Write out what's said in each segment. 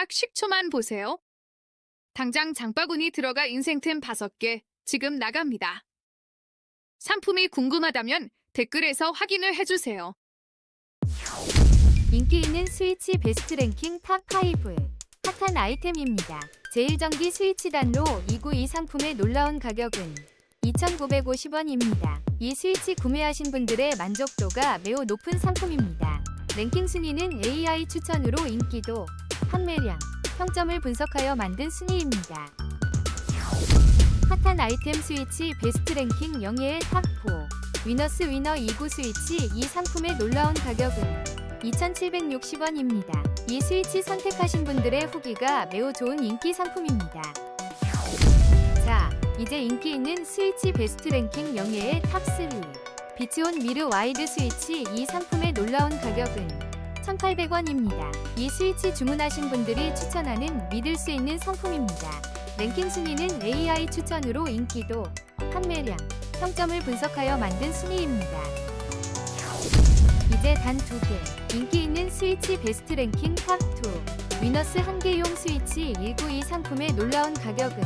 딱 10초만 보세요. 당장 장바구니 들어가 인생템 5개 지금 나갑니다. 상품이 궁금하다면 댓글에서 확인을 해주세요. 인기 있는 스위치 베스트 랭킹 탑5 핫한 아이템입니다. 제일전기 스위치 단로 292 상품의 놀라운 가격은 2,950원입니다. 이 스위치 구매하신 분들의 만족도가 매우 높은 상품입니다. 랭킹 순위는 AI 추천으로 인기도, 판매량, 평점을 분석하여 만든 순위입니다. 핫한 아이템 스위치 베스트 랭킹 영예의 탑4 위너스 위너 29 스위치 이 상품의 놀라운 가격은 2,760원입니다. 이 스위치 선택하신 분들의 후기가 매우 좋은 인기 상품입니다. 자, 이제 인기 있는 스위치 베스트 랭킹 영예의 탑3 비치온 미르 와이드 스위치 이 상품의 놀라운 가격은 1,800원입니다. 이 스위치 주문하신 분들이 추천하는 믿을 수 있는 상품입니다. 랭킹 순위는 AI 추천으로 인기도, 판매량, 평점을 분석하여 만든 순위입니다. 이제 단 두 개. 인기 있는 스위치 베스트 랭킹 탑2. 위너스 한 개용 스위치 192 상품의 놀라운 가격은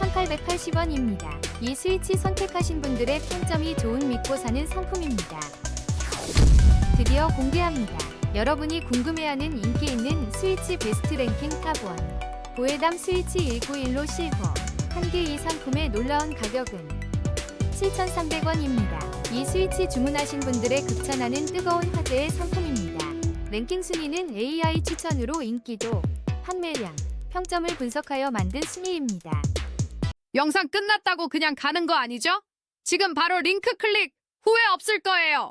1880원입니다. 이 스위치 선택하신 분들의 평점이 좋은 믿고 사는 상품입니다. 드디어 공개합니다. 여러분이 궁금해하는 인기 있는 스위치 베스트 랭킹 탑1. 보에담 스위치 191로 실버. 한 개 이 상품의 놀라운 가격은 7,300원입니다. 이 스위치 주문하신 분들의 극찬하는 뜨거운 화제의 상품입니다. 랭킹 순위는 AI 추천으로 인기도, 판매량, 평점을 분석하여 만든 순위입니다. 영상 끝났다고 그냥 가는 거 아니죠? 지금 바로 링크 클릭 후회 없을 거예요.